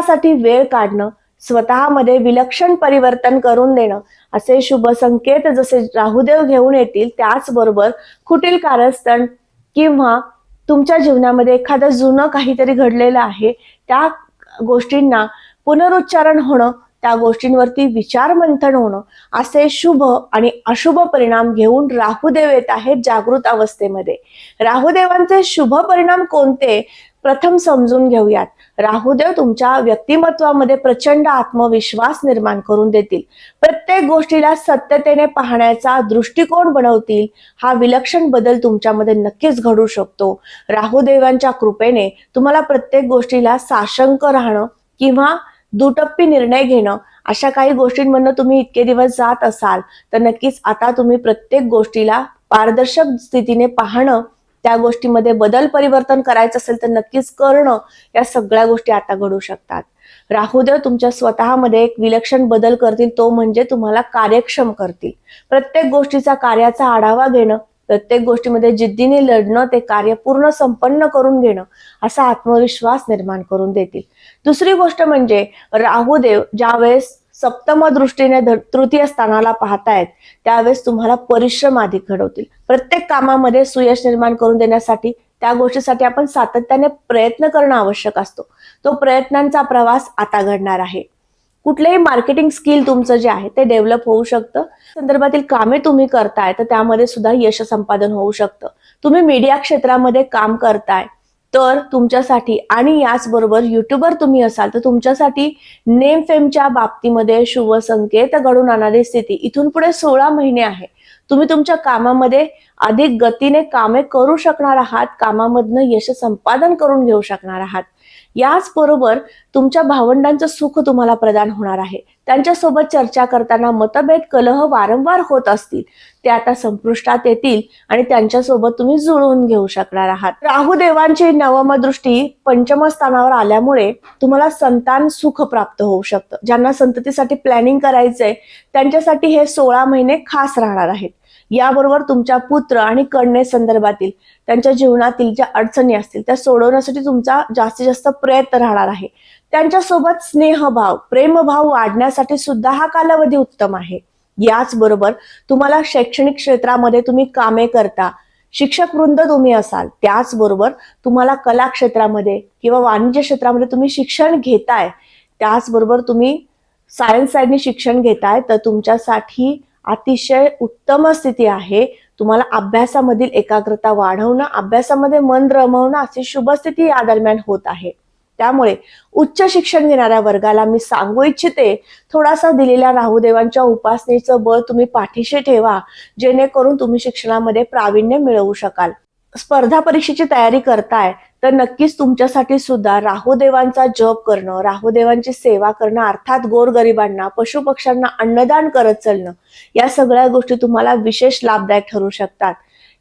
स्वतःसाठी वेळ काढणं स्वतःमध्ये विलक्षण परिवर्तन करून देणं असे शुभ संकेत जसे राहुदेव घेऊन येतील त्याचबरोबर कुटील कारस्थान किंवा तुमच्या जीवनामध्ये एखादं जुनं काहीतरी घडलेलं आहे त्या गोष्टींना पुनरुच्चारण होणं त्या गोष्टींवरती विचार मंथन होणं असे शुभ आणि अशुभ परिणाम घेऊन राहुदेव येत आहेत जागृत अवस्थेमध्ये. राहुदेवांचे शुभ परिणाम कोणते? प्रथम समजून घेऊयात. राहुदेव तुमच्या व्यक्तिमत्वामध्ये प्रचंड आत्मविश्वास निर्माण करून देतील. प्रत्येक गोष्टीला सत्यतेने पाहण्याचा दृष्टिकोन बनवतील. हा विलक्षण बदल तुमच्यामध्ये नक्कीच घडू शकतो. राहुदेवांच्या कृपेने तुम्हाला प्रत्येक गोष्टीला साशंक राहणं किंवा दुटप्पी निर्णय घेणं अशा काही गोष्टींमधनं तुम्ही इतके दिवस जात असाल तर नक्कीच आता तुम्ही प्रत्येक गोष्टीला पारदर्शक स्थितीने पाहणं त्या गोष्टीमध्ये बदल परिवर्तन करायचं असेल तर नक्कीच करणं या सगळ्या गोष्टी आता घडू शकतात. राहुदेव तुमच्या स्वतःमध्ये एक विलक्षण बदल करतील तो म्हणजे तुम्हाला कार्यक्षम करतील. प्रत्येक गोष्टीचा कार्याचा आढावा घेणं प्रत्येक गोष्टीमध्ये जिद्दीने लढणं ते कार्य पूर्ण संपन्न करून घेणं असा आत्मविश्वास निर्माण करून देतील. दुसरी गोष्ट म्हणजे राहुदेव ज्यावेळेस सप्तम दृष्टीने तृतीय स्थानाला पाहतायत त्यावेळेस तुम्हाला परिश्रम अधिक घडवतील. प्रत्येक कामामध्ये सुयश निर्माण करून देण्यासाठी त्या गोष्टीसाठी आपण सातत्याने प्रयत्न करणं आवश्यक असतो. तो प्रयत्नांचा प्रवास आता घडणार आहे. कुठलेही मार्केटिंग स्किल तुमचं जे आहे ते डेव्हलप होऊ शकतं. संदर्भातील कामे तुम्ही करताय तर त्यामध्ये सुद्धा यश संपादन होऊ शकतं. तुम्ही मीडिया क्षेत्रामध्ये काम करताय तर तुमच्यासाठी आणि याचबरोबर युट्यूबर तुम्ही असाल तर तुमच्यासाठी नेम फेमच्या बाबतीमध्ये शुभ संकेत घडून आणणारी स्थिती इथून पुढे सोळा महिने आहे. तुम्ही तुमच्या कामामध्ये अधिक गतीने कामे करू शकणार आहात कामामधनं यश संपादन करून घेऊ शकणार आहात. याचबरोबर तुमच्या भावंडांचं सुख तुम्हाला प्रदान होणार आहे. त्यांच्यासोबत चर्चा करताना मतभेद कलह वारंवार होत असतील. ते आता संपुष्टात येतील आणि त्यांच्यासोबत तुम्ही जुळवून घेऊ शकणार आहात. राहुदेवांची नवम दृष्टी पंचम स्थानावर आल्यामुळे तुम्हाला संतान सुख प्राप्त होऊ शकतं. ज्यांना संततीसाठी प्लॅनिंग करायचंय त्यांच्यासाठी हे सोळा महिने खास राहणार आहेत. याबरोबर तुमच्या पुत्र आणि कन्ये संदर्भातील त्यांच्या जीवनातील ज्या अडचणी असतील त्या सोडवण्यासाठी तुमचा जास्तीत जास्त प्रयत्न राहणार आहे. त्यांच्यासोबत स्नेहभाव प्रेमभाव वाढण्यासाठी सुद्धा हा कालावधी उत्तम आहे. याचबरोबर तुम्हाला शैक्षणिक क्षेत्रामध्ये तुम्ही कामे करता शिक्षक वृंद तुम्ही असाल त्याचबरोबर तुम्हाला कला क्षेत्रामध्ये किंवा वाणिज्य क्षेत्रामध्ये तुम्ही शिक्षण घेताय त्याचबरोबर तुम्ही सायन्स साईडने शिक्षण घेताय तर तुमच्यासाठी अतिशय उत्तम स्थिती आहे. तुम्हाला अभ्यासामधील एकाग्रता वाढवणं अभ्यासामध्ये मन रमवणं अशी शुभ स्थिती या दरम्यान होत आहे. त्यामुळे उच्च शिक्षण घेणाऱ्या वर्गाला मी सांगू इच्छिते थोडासा दिलेल्या राहुदेवांच्या उपासनेचं बळ तुम्ही पाठीशी ठेवा जेणेकरून तुम्ही शिक्षणामध्ये प्रावीण्य मिळवू शकाल. स्पर्धा परीक्षेची तयारी करताय तर नक्कीच तुमच्यासाठी सुद्धा राहुदेवांचा जप करणं राहुदेवांची सेवा करणं अर्थात गोरगरिबांना पशुपक्ष्यांना अन्नदान करत चालणं या सगळ्या गोष्टी तुम्हाला विशेष लाभदायक ठरू शकतात.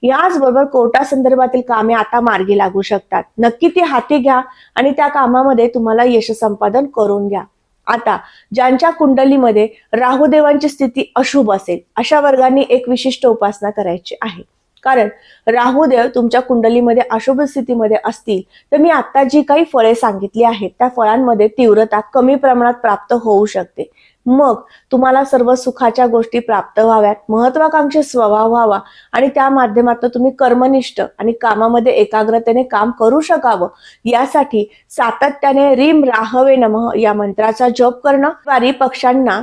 याचबरोबर कोर्टा संदर्भातील कामे आता मार्गी लागू शकतात. नक्की ती हाती घ्या आणि त्या कामामध्ये तुम्हाला यश संपादन करून घ्या. आता ज्यांच्या कुंडलीमध्ये राहुदेवांची स्थिती अशुभ असेल अशा वर्गांनी एक विशिष्ट उपासना करायची आहे. कारण राहुदेव तुमच्या कुंडलीमध्ये अशुभ स्थितीमध्ये असतील. तर मी आता जी काही फळे सांगितली आहेत त्या फळांमध्ये तीव्रता कमी प्रमाणात प्राप्त होऊ शकते. मग तुम्हाला सर्व सुखाच्या गोष्टी प्राप्त व्हाव्यात महत्वाकांक्षी स्वभाव व्हावा आणि त्या माध्यमातून तुम्ही कर्मनिष्ठ आणि कामामध्ये एकाग्रतेने काम करू शकावं. यासाठी सातत्याने रीम राहवे नमः या मंत्राचा जप करणं वारी पक्ष्यांना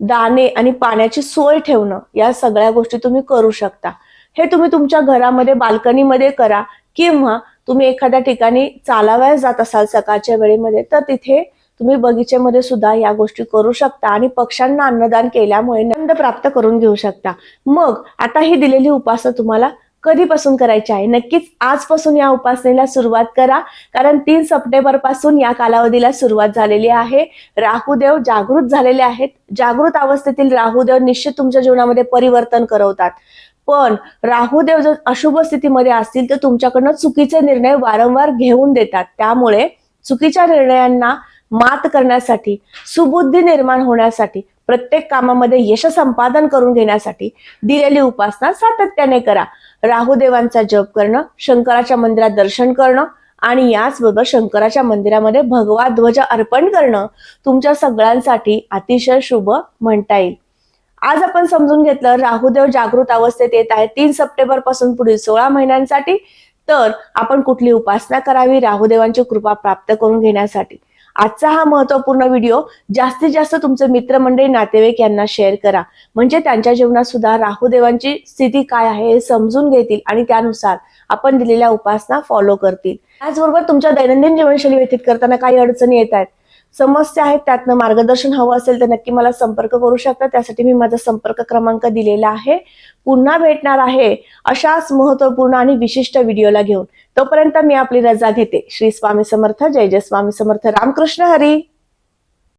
दाणे आणि पाण्याची सोय ठेवणं या सगळ्या गोष्टी तुम्ही करू शकता. हे तुम्ही तुमच्या घरामध्ये बाल्कनीमध्ये करा. किंवा तुम्ही एखाद्या ठिकाणी चालावयास जात असाल सकाळच्या वेळेमध्ये तर तिथे तुम्ही बगीचेमध्ये सुद्धा या गोष्टी करू शकता आणि पक्ष्यांना अन्नदान केल्यामुळे आनंद प्राप्त करून घेऊ शकता. मग आता ही दिलेली उपासना तुम्हाला कधीपासून करायची आहे? नक्कीच आजपासून या उपासनेला सुरुवात करा. कारण तीन सप्टेंबरपासून या कालावधीला सुरुवात झालेली आहे. राहुदेव जागृत झालेले आहेत. जागृत अवस्थेतील राहुदेव निश्चित तुमच्या जीवनामध्ये परिवर्तन करवतात. पण राहुदेव जर अशुभ स्थितीमध्ये असतील तर तुमच्याकडनं चुकीचे निर्णय वारंवार घेऊन देतात. त्यामुळे चुकीच्या निर्णयांना मात करण्यासाठी सुबुद्धी निर्माण होण्यासाठी प्रत्येक कामामध्ये यश संपादन करून घेण्यासाठी दिलेली उपासना सातत्याने करा. राहुदेवांचा जप करणं शंकराच्या मंदिरात दर्शन करणं आणि याचबरोबर शंकराच्या मंदिरामध्ये भगवा ध्वज अर्पण करणं तुमच्या सगळ्यांसाठी अतिशय शुभ म्हणता येईल. आज आपण समजून घेतलं राहुदेव जागृत अवस्थेत येत आहे. तीन सप्टेंबरपासून पुढील सोळा महिन्यांसाठी तर आपण कुठली उपासना करावी? राहुदेवांची कृपा प्राप्त करून घेण्यासाठी. आजचा हा महत्त्वपूर्ण व्हिडिओ जास्तीत जास्त तुमचे मित्रमंडळी नातेवाईक यांना शेअर करा. म्हणजे त्यांच्या जीवनात सुद्धा राहुदेवांची स्थिती काय आहे हे समजून घेतील आणि त्यानुसार आपण दिलेल्या उपासना फॉलो करतील. त्याचबरोबर तुमच्या दैनंदिन जीवनशैली व्यतीत करताना काही अडचणी येत आहेत. समस्या आहेत त्यातनं मार्गदर्शन हवं असेल तर नक्की मला संपर्क करू शकता. त्यासाठी मी माझा संपर्क क्रमांक दिलेला आहे. पुन्हा भेटणार आहे अशाच महत्त्वपूर्ण आणि विशिष्ट व्हिडिओला घेऊन. तोपर्यंत मी आपली रजा घेते. श्री स्वामी समर्थ. जय जय स्वामी समर्थ. रामकृष्ण हरी.